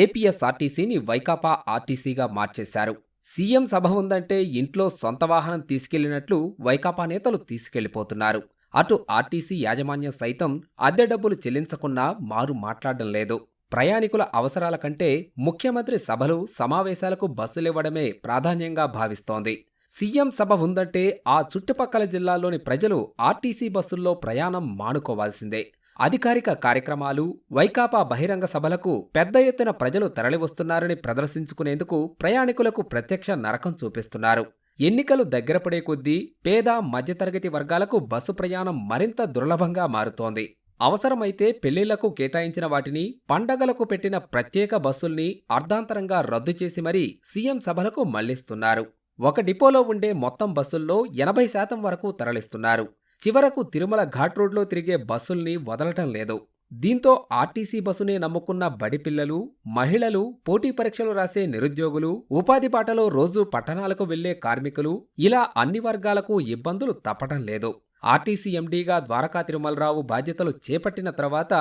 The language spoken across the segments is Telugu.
ఏపీఎస్ఆర్టీసీని వైకాపా ఆర్టీసీగా మార్చేశారు. సీఎం సభ ఉందంటే ఇంట్లో సొంత వాహనం తీసుకెళ్ళినట్లు వైకాపా నేతలు తీసుకెళ్ళిపోతున్నారు. అటు ఆర్టీసీ యాజమాన్యం సైతం అద్దె డబ్బులు చెల్లించకున్నా మారు మాట్లాడడం లేదు. ప్రయాణికుల అవసరాల కంటే ముఖ్యమంత్రి సభలు సమావేశాలకు బస్సులివ్వడమే ప్రాధాన్యంగా భావిస్తోంది. సీఎం సభ ఉందంటే ఆ చుట్టుపక్కల జిల్లాల్లోని ప్రజలు ఆర్టీసీ బస్సుల్లో ప్రయాణం మానుకోవాల్సిందే. అధికారిక కార్యక్రమాలు వైకాపా బహిరంగ సభలకు పెద్ద ఎత్తున ప్రజలు తరలివస్తున్నారని ప్రదర్శించుకునేందుకు ప్రయాణికులకు ప్రత్యక్ష నరకం చూపిస్తున్నారు. ఎన్నికలు దగ్గరపడే కొద్దీ పేద మధ్యతరగతి వర్గాలకు బస్సు ప్రయాణం మరింత దుర్లభంగా మారుతోంది. అవసరమైతే పెళ్ళిళ్ళకు కేటాయించిన వాటిని పండగలకు పెట్టిన ప్రత్యేక బస్సుల్ని అర్ధాంతరంగా రద్దు చేసి మరీ సీఎం సభలకు మళ్ళిస్తున్నారు. ఒక డిపోలో ఉండే మొత్తం బస్సుల్లో ఎనభై శాతం వరకు తరలిస్తున్నారు. చివరకు తిరుమల ఘాట్ రోడ్లో తిరిగే బస్సుల్ని వదలటం లేదు. దీంతో ఆర్టీసీ బస్సునే నమ్ముకున్న బడి పిల్లలు మహిళలు పోటీ పరీక్షలు రాసే నిరుద్యోగులు ఉపాధి బాటలో రోజు పట్టణాలకు వెళ్ళే కార్మికులు ఇలా అన్ని వర్గాలకు ఇబ్బందులు తప్పటం లేదు. ఆర్టీసీ ఎండీగా ద్వారకా తిరుమలరావు బాధ్యతలు చేపట్టిన తర్వాత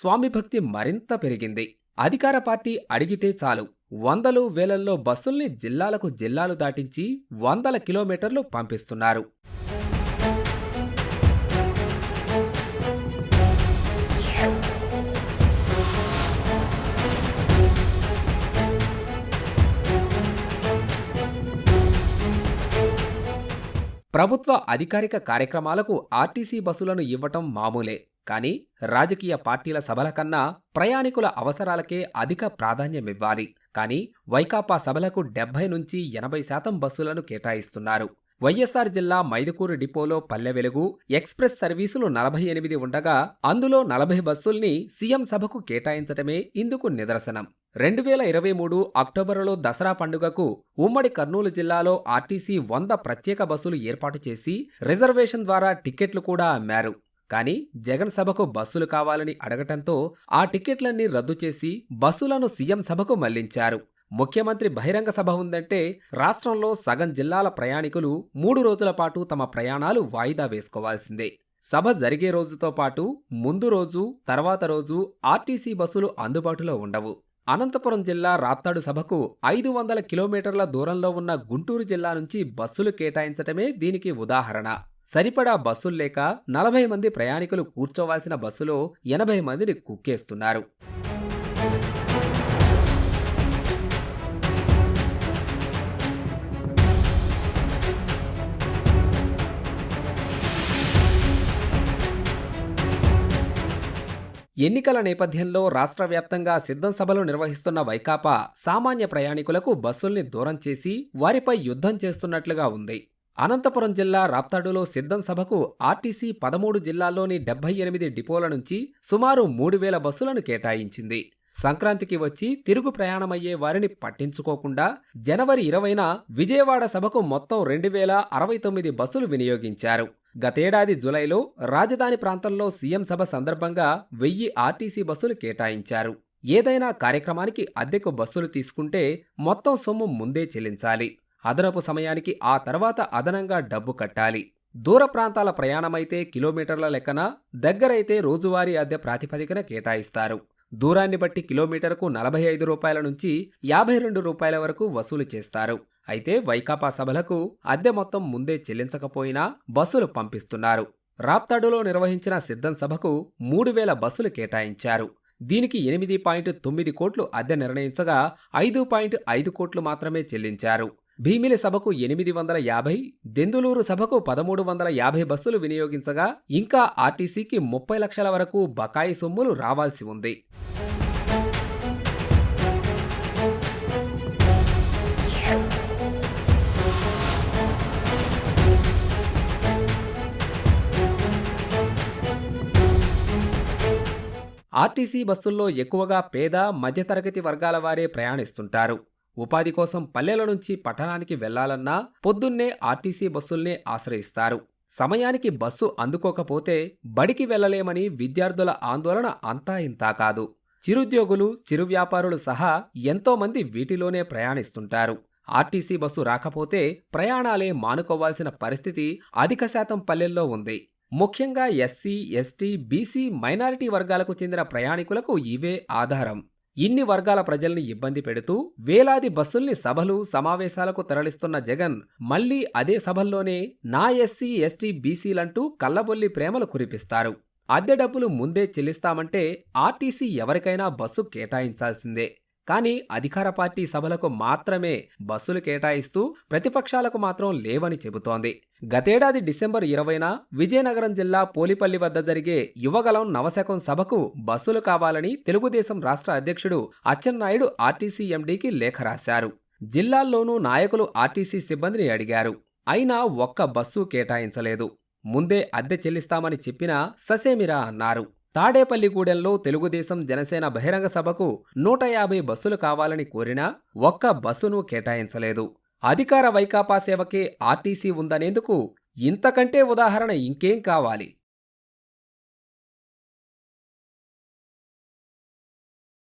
స్వామి భక్తి మరింత పెరిగింది. అధికార పార్టీ అడిగితే చాలు. వందలు వేలల్లో బస్సుల్ని జిల్లాలకు జిల్లాలు దాటించి వందల కిలోమీటర్లు పంపిస్తున్నారు. ప్రభుత్వ అధికారిక కార్యక్రమాలకు ఆర్టీసీ బస్సులను ఇవ్వటం మామూలే. కానీ రాజకీయ పార్టీల సభల కన్నా ప్రయాణికుల అవసరాలకే అధిక ప్రాధాన్యమివ్వాలి. కానీ వైకాపా సభలకు డెబ్బై నుంచి ఎనభై శాతం బస్సులను కేటాయిస్తున్నారు. వైఎస్సార్ జిల్లా మైదుకూరు డిపోలో పల్లె వెలుగు ఎక్స్ప్రెస్ సర్వీసులు నలభై ఎనిమిది ఉండగా అందులో నలభై బస్సుల్ని సీఎం సభకు కేటాయించటమే ఇందుకు నిదర్శనం. రెండు వేల ఇరవై మూడు అక్టోబరులో దసరా పండుగకు ఉమ్మడి కర్నూలు జిల్లాలో ఆర్టీసీ వంద ప్రత్యేక బస్సులు ఏర్పాటు చేసి రిజర్వేషన్ ద్వారా టిక్కెట్లు కూడా అమ్మారు. కానీ జగన్ సభకు బస్సులు కావాలని అడగటంతో ఆ టిక్కెట్లన్నీ రద్దు చేసి బస్సులను సీఎం సభకు మళ్ళించారు. ముఖ్యమంత్రి బహిరంగ సభ ఉందంటే రాష్ట్రంలో సగం జిల్లాల ప్రయాణికులు మూడు రోజుల పాటు తమ ప్రయాణాలు వాయిదా వేసుకోవాల్సిందే. సభ జరిగే రోజుతో పాటు ముందు రోజు తర్వాత రోజు ఆర్టీసీ బస్సులు అందుబాటులో ఉండవు. అనంతపురం జిల్లా రాప్తాడు సభకు ఐదు వందల కిలోమీటర్ల దూరంలో ఉన్న గుంటూరు జిల్లా నుంచి బస్సులు కేటాయించటమే దీనికి ఉదాహరణ. సరిపడా బస్సులు లేక నలభై మంది ప్రయాణికులు కూర్చోవాల్సిన బస్సులో ఎనభై మందిని కుక్కేస్తున్నారు. ఎన్నికల నేపథ్యంలో రాష్ట్ర వ్యాప్తంగా సిద్ధం సభలు నిర్వహిస్తున్న వైకాపా సామాన్య ప్రయాణికులకు బస్సుల్ని దూరం చేసి వారిపై యుద్ధం చేస్తున్నట్లుగా ఉంది. అనంతపురం జిల్లా రాప్తాడులో సిద్ధం సభకు ఆర్టీసీ పదమూడు జిల్లాల్లోని డెబ్బై ఎనిమిది డిపోల నుంచి సుమారు మూడు వేల బస్సులను కేటాయించింది. సంక్రాంతికి వచ్చి తిరుగు ప్రయాణమయ్యే వారిని పట్టించుకోకుండా జనవరి ఇరవైన విజయవాడ సభకు మొత్తం రెండు వేల అరవై తొమ్మిది బస్సులు వినియోగించారు. గతేడాది జులైలో రాజధాని ప్రాంతంలో సీఎం సభ సందర్భంగా వెయ్యి ఆర్టీసీ బస్సులు కేటాయించారు. ఏదైనా కార్యక్రమానికి అద్దెకు బస్సులు తీసుకుంటే మొత్తం సొమ్ము ముందే చెల్లించాలి. అదనపు సమయానికి ఆ తర్వాత అదనంగా డబ్బు కట్టాలి. దూర ప్రాంతాల ప్రయాణమైతే కిలోమీటర్ల లెక్కన దగ్గరైతే రోజువారీ అద్దె ప్రాతిపదికన కేటాయిస్తారు. దూరాన్ని బట్టి కిలోమీటర్కు నలభై ఐదు రూపాయల నుంచి యాభై రెండు రూపాయల వరకు వసూలు చేస్తారు. అయితే వైకాపా సభలకు అద్దె మొత్తం ముందే చెల్లించకపోయినా బస్సులు పంపిస్తున్నారు. రాప్తాడులో నిర్వహించిన సిద్ధం సభకు మూడు వేల బస్సులు కేటాయించారు. దీనికి ఎనిమిది పాయింట్ తొమ్మిది కోట్లు అద్దె నిర్ణయించగా ఐదు పాయింట్ ఐదు కోట్లు మాత్రమే చెల్లించారు. భీమిలి సభకు ఎనిమిది వందల యాభై దెందులూరు సభకు పదమూడు వందల యాభై బస్సులు వినియోగించగా ఇంకా ఆర్టీసీకి ముప్పై లక్షల వరకు బకాయి సొమ్ములు రావాల్సి ఉంది. ఆర్టీసీ బస్సుల్లో ఎక్కువగా పేద మధ్యతరగతి వర్గాల వారే ప్రయాణిస్తుంటారు. ఉపాధి కోసం పల్లెల నుంచి పట్టణానికి వెళ్ళాలన్నా పొద్దున్నే ఆర్టీసీ బస్సుల్నే ఆశ్రయిస్తారు. సమయానికి బస్సు అందుకోకపోతే బడికి వెళ్ళలేమని విద్యార్థుల ఆందోళన అంతా ఇంతా కాదు. చిరుద్యోగులు చిరు వ్యాపారులు సహా ఎంతోమంది వీటిలోనే ప్రయాణిస్తుంటారు. ఆర్టీసీ బస్సు రాకపోతే ప్రయాణాలే మానుకోవాల్సిన పరిస్థితి అధిక శాతం పల్లెల్లో ఉంది. ముఖ్యంగా ఎస్సీ ఎస్టీ బీసీ మైనారిటీ వర్గాలకు చెందిన ప్రయాణికులకు ఇవే ఆధారం. ఇన్ని వర్గాల ప్రజల్ని ఇబ్బంది పెడుతూ వేలాది బస్సుల్ని సభలు సమావేశాలకు తరలిస్తున్న జగన్ మళ్ళీ అదే సభల్లోనే నా ఎస్సీ ఎస్టీ బీసీలంటూ కల్లబొల్లి ప్రేమలు కురిపిస్తారు. అద్దె డబ్బులు ముందే చెల్లిస్తామంటే ఆర్టీసీ ఎవరికైనా బస్సు కేటాయించాల్సిందే. కానీ అధికార పార్టీ సభలకు మాత్రమే బస్సులు కేటాయిస్తూ ప్రతిపక్షాలకు మాత్రం లేవని చెబుతోంది. గతేడాది డిసెంబర్ ఇరవైన విజయనగరం జిల్లా పోలిపల్లి వద్ద జరిగే యువగలం నవశకం సభకు బస్సులు కావాలని తెలుగుదేశం రాష్ట్ర అధ్యక్షుడు అచ్చెన్నాయుడు ఆర్టీసీ ఎండీకి లేఖ రాశారు. జిల్లాల్లోనూ నాయకులు ఆర్టీసీ సిబ్బందిని అడిగారు. అయినా ఒక్క బస్సు కేటాయించలేదు. ముందే అద్దె చెల్లిస్తామని చెప్పినా ససేమిరా అన్నారు. తాడేపల్లిగూడెంలో తెలుగుదేశం జనసేన బహిరంగ సభకు నూట యాభై బస్సులు కావాలని కోరినా ఒక్క బస్సును కేటాయించలేదు. అధికార వైకాపా సేవకే ఆర్టీసీ ఉందనేందుకు ఇంతకంటే ఉదాహరణ ఇంకేం కావాలి?